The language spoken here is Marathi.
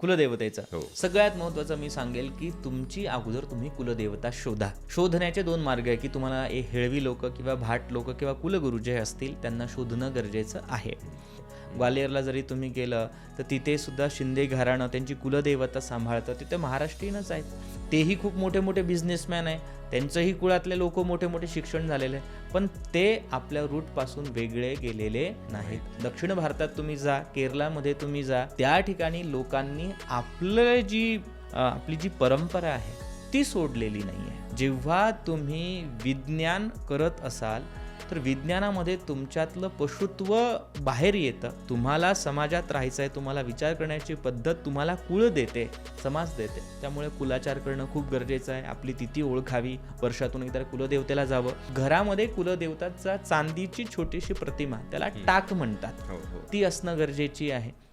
कुलदेवतेचं. हो. सगळ्यात महत्वाचं मी सांगेल की तुमची अगोदर तुम्ही कुलदेवता शोधा. शोधण्याचे दोन मार्ग आहे की तुम्हाला हे हेळवी लोक किंवा भाट लोक किंवा कुलगुरू जे असतील त्यांना शोधणं गरजेचं आहे. ग्वालियरला जरी तुम्ही गेलं तर तिथे सुद्धा शिंदे घराणं त्यांची कुलदेवता सांभाळतं तिथे महाराष्ट्रीयनच आहेत. तेही खूप मोठे मोठे बिझनेसमॅन आहे. त्यांचंही कुळातले लोक मोठे मोठे शिक्षण झालेले. पण ते आपल्या रूटपासून वेगळे गेलेले नाहीत. दक्षिण भारतात तुम्ही जा केरळामध्ये तुम्ही जा त्या ठिकाणी लोकांनी आपलं जी आपली जी परंपरा आहे ती सोडलेली नाही आहे जेव्हा तुम्ही विज्ञान करत असाल तर विज्ञानामध्ये तुमच्यातलं पशुत्व बाहेर येतं. तुम्हाला समाजात राहायचं आहे तुम्हाला विचार करण्याची पद्धत तुम्हाला कुळ देते समाज देते. त्यामुळे कुलाचार करणं खूप गरजेचं आहे. आपली तिथी ओळखावी वर्षातून एकदा कुलदेवतेला जावं. घरामध्ये कुलदेवताचा चांदीची छोटीशी प्रतिमा त्याला टाक म्हणतात. हो हो. ती असणं गरजेची आहे.